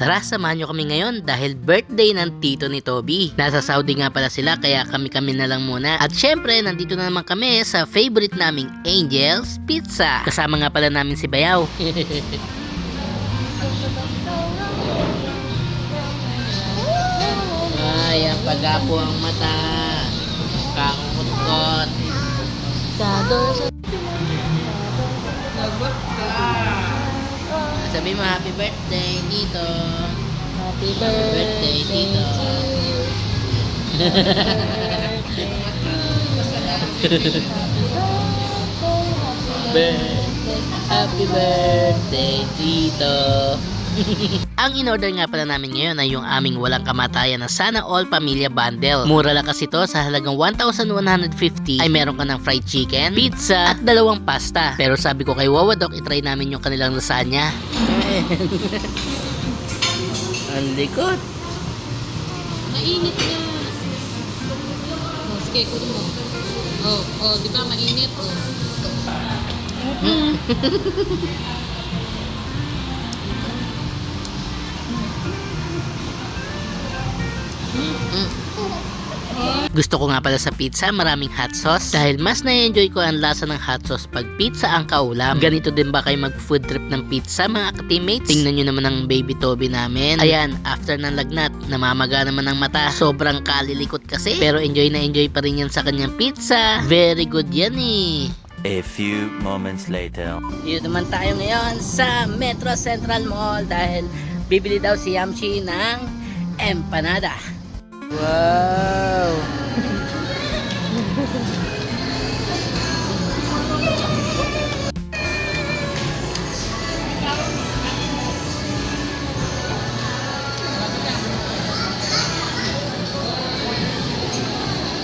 Tara, samahan nyo kami ngayon dahil birthday ng tito ni Toby. Nasa Saudi nga pala sila kaya kami-kami na lang muna. At syempre, nandito na naman kami sa favorite naming Angel's Pizza. Kasama nga pala namin si Bayaw. Ay, ang pagapo ang mata. Kakutkot. Sabi mo, happy birthday, Tito. Happy birthday, Tito. Happy birthday, Tito. Ang in-order nga pala namin ngayon ay yung aming walang kamatayan na Sana All Pamilya Bundle. Mura lang kasi to sa halagang 1,150 ay meron ka ng fried chicken, pizza, at dalawang pasta. Pero sabi ko kay Wawadok, itry namin yung kanilang lasagna. Ang likod. Mainit na. Oh, sige, kunin mo. Oh, oh, di ba mainit? Oh. Gusto ko nga pala sa pizza, maraming hot sauce. Dahil mas na-enjoy ko ang lasa ng hot sauce pag pizza ang kaulam. Ganito din ba kayo mag-food trip ng pizza mga ka-teammates? Tingnan nyo naman ang baby Toby namin. Ayan, after ng lagnat, namamaga naman ang mata. Sobrang kalilikot kasi. Pero enjoy na enjoy pa rin yan sa kanyang pizza. Very good yan eh. A few moments later. Dito naman tayo ngayon sa Metro Central Mall dahil bibili daw si Yamchi ng empanada. Wow!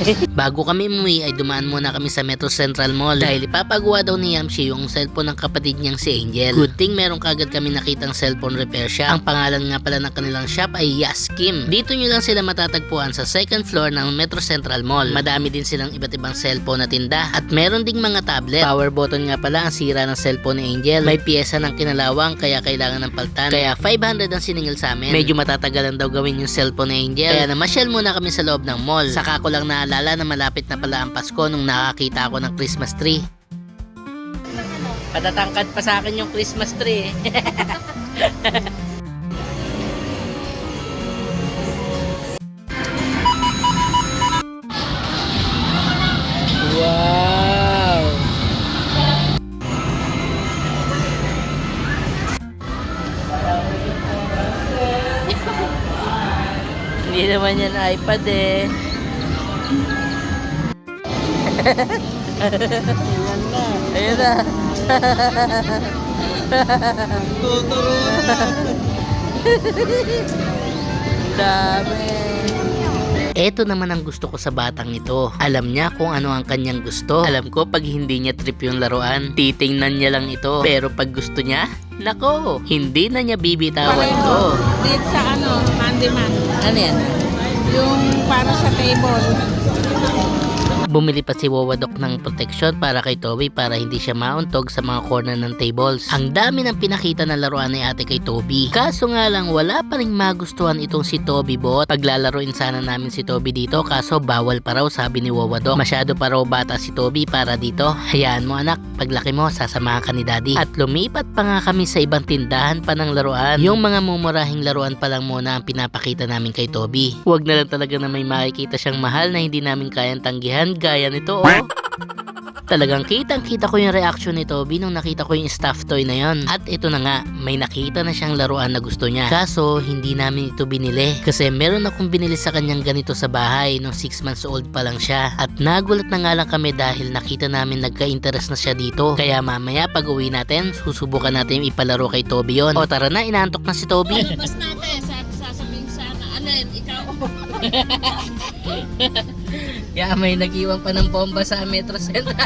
Bago kami umuwi ay dumaan muna kami sa Metro Central Mall dahil ipapagawa daw ni Yamshi yung cellphone ng kapatid niyang si Angel. Good thing meron kagad kami nakitang cellphone repair shop. Ang pangalan nga pala ng kanilang shop ay Yaskim. Dito nyo lang sila matatagpuan sa second floor ng Metro Central Mall. Madami din silang iba't ibang cellphone na tinda at meron ding mga tablet. Power button nga pala ang sira ng cellphone ni Angel. May piyesa ng kinalawang kaya kailangan ng paltan. Kaya 500 ang siningil sa amin. Medyo matatagalan daw gawin yung cellphone ni Angel. Kaya namasyal muna kami sa loob ng mall. Saka ko lang naalala na malapit na pala ang Pasko nung nakakita ako ng Christmas tree. Patatangkad pa sa akin yung Christmas tree. wow! Hindi naman yan iPad eh. Ayan na. Dami. Ito naman ang gusto ko sa batang ito. Alam niya kung ano ang kanyang gusto. Alam ko pag hindi niya trip yung laruan, titingnan niya lang ito. Pero pag gusto niya, nako, hindi na niya bibitawan ito. Dito sa ano, handyman. Ano yan? Yung para sa table. Bumili pa si Wawadok ng protection para kay Toby para hindi siya mauntog sa mga corner ng tables. Ang dami ng pinakita na laruan ni ate kay Toby. Kaso nga lang wala pa rin magustuhan itong si Toby bot. Paglalaroin sana namin si Toby dito kaso bawal pa raw sabi ni Wawadok. Masyado pa raw bata si Toby para dito. Hayaan mo anak, paglaki mo sasamahan ka ni daddy. At lumipat pa nga kami sa ibang tindahan pa ng laruan. Yung mga mumurahing laruan pa lang muna ang pinapakita namin kay Toby. Huwag na lang talaga na may makikita siyang mahal na hindi namin kayang tanggihan gaya nito oh. Talagang kitang kita ko yung reaction ni Toby nung nakita ko yung stuffed toy na yon. At ito na nga, may nakita na siyang laruan na gusto niya. Kaso, hindi namin ito binili. Kasi meron akong binili sa kanyang ganito sa bahay nung 6 months old pa lang siya. At nagulat na nga lang kami dahil nakita namin nagka-interest na siya dito. Kaya mamaya pag uwi natin, susubukan natin ipalaro kay Toby yon. O tara na, inaantok na si Toby. Mas natin, sasabihin sana, Alin, ikaw. Kaya may nag-iwan pa ng bomba sa Metro Center.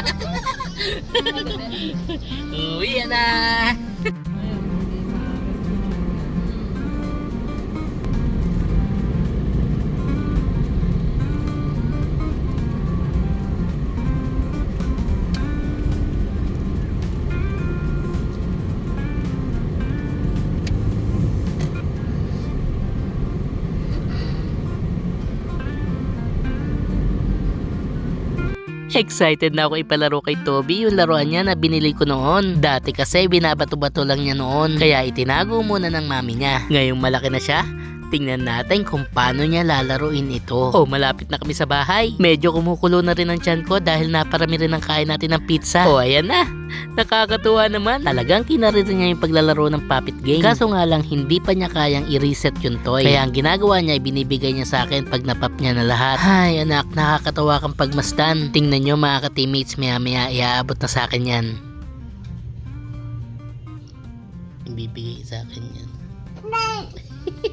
Uwi na! Excited na ako ipalaro kay Toby yung laruan niya na binili ko noon. Dati kasi binabato-bato lang niya noon kaya itinago muna ng mami niya. Ngayong malaki na siya, tingnan natin kung paano niya lalaruin ito. Oh, malapit na kami sa bahay. Medyo kumukulo na rin ang tiyan ko dahil naparami rin ang kain natin ng pizza. Oh, ayan na. Nakakatuwa naman. Talagang kinarito niya yung paglalaro ng puppet game. Kaso nga lang hindi pa niya kayang i-reset yung toy. Kaya ang ginagawa niya ay binibigay niya sa akin pag napap niya na lahat. Ay anak, nakakatawa kang pagmasdan. Tingnan niyo mga ka-teammates maya maya iaabot na sa akin yan. Ibibigay sa akin yan.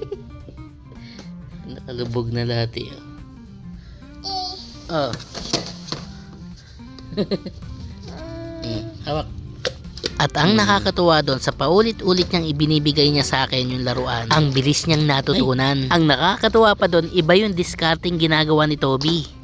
Nakalubog na lahat eh. Oh. Hmm, hawak. At ang nakakatuwa doon sa paulit-ulit niyang ibinibigay niya sa akin yung laruan, ang bilis niyang natutunan. Ang nakakatuwa pa doon, iba yung discarding ginagawa ni Toby.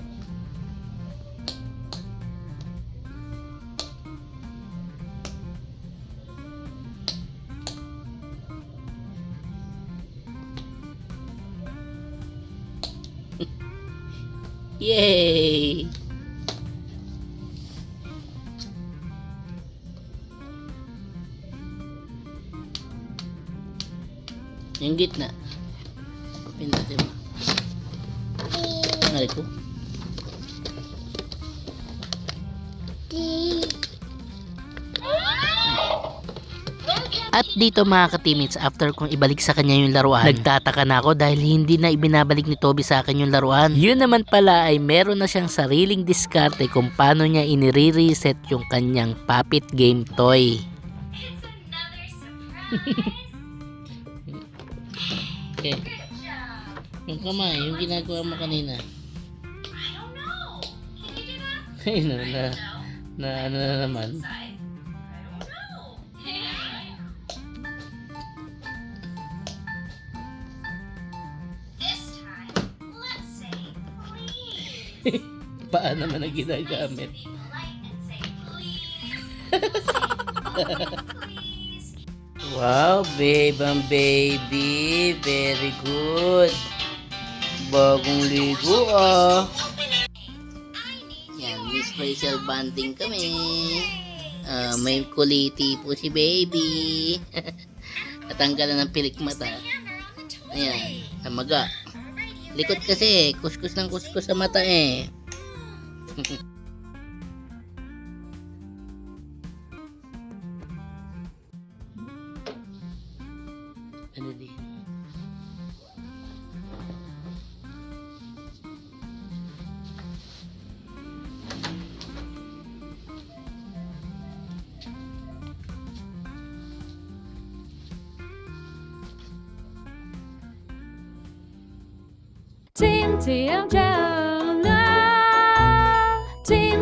Yay! Yung gitna. Pindutin mo. Ay ko. At dito mga ka-teammates, after kong ibalik sa kanya yung laruan, nagtataka na ako dahil hindi na ibinabalik ni Toby sa akin yung laruan. Yun naman pala ay meron na siyang sariling diskarte kung paano niya inire-reset yung kanyang puppet game toy. okay. Yung kamay, yung ginagawa mo kanina. Ay, no, na, na, ano na naman. Paano naman ang ginagamit? wow, babe ang baby. Very good. Bagong ligo ah. Yan, may special banding kami. Ah, may kuliti po si baby. Natanggal na ng pilik mata. Ayan, namaga. Likot kasi, kuskus ng kuskus sa mata eh. Team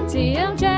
TMJ.